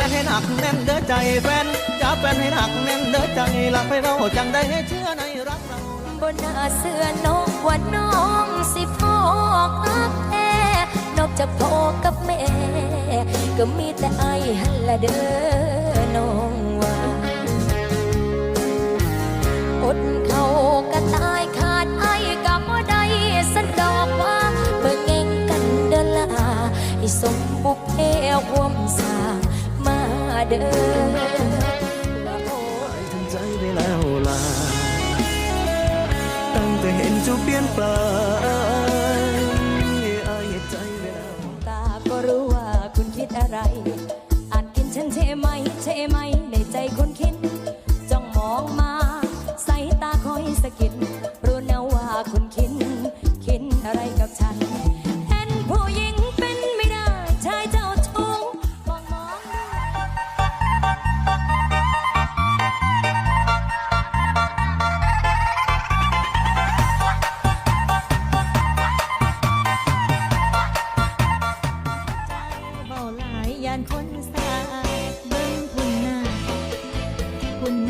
ฟนให้หนักแน่นเด้อใจแฟนจับแฟนให้หนักแน่นเด้อใจหลักให้เราจังได้ให้เชื่อในรักเราบนหน้าเสื้อน้องว่าน้องสิพอกอักแอนอกจากพ่อกับแม่ ก็มีแต่ไอ้ฮันละเด้อน้อง เด้อทั้งใจไปแล้วล่ะตั้งแต่เห็นจูเปลี่ยนไปอายใจไปแล้วตาก็รู้ว่าคุณคิดอะไรอาจกินฉันใช่ไหมใช่ไหมในใจคนคิดจ้องมองมา ใสายตาคอยสะกิดาหลายยานคนสายเบิ่งคุณหน้าคุณหน้า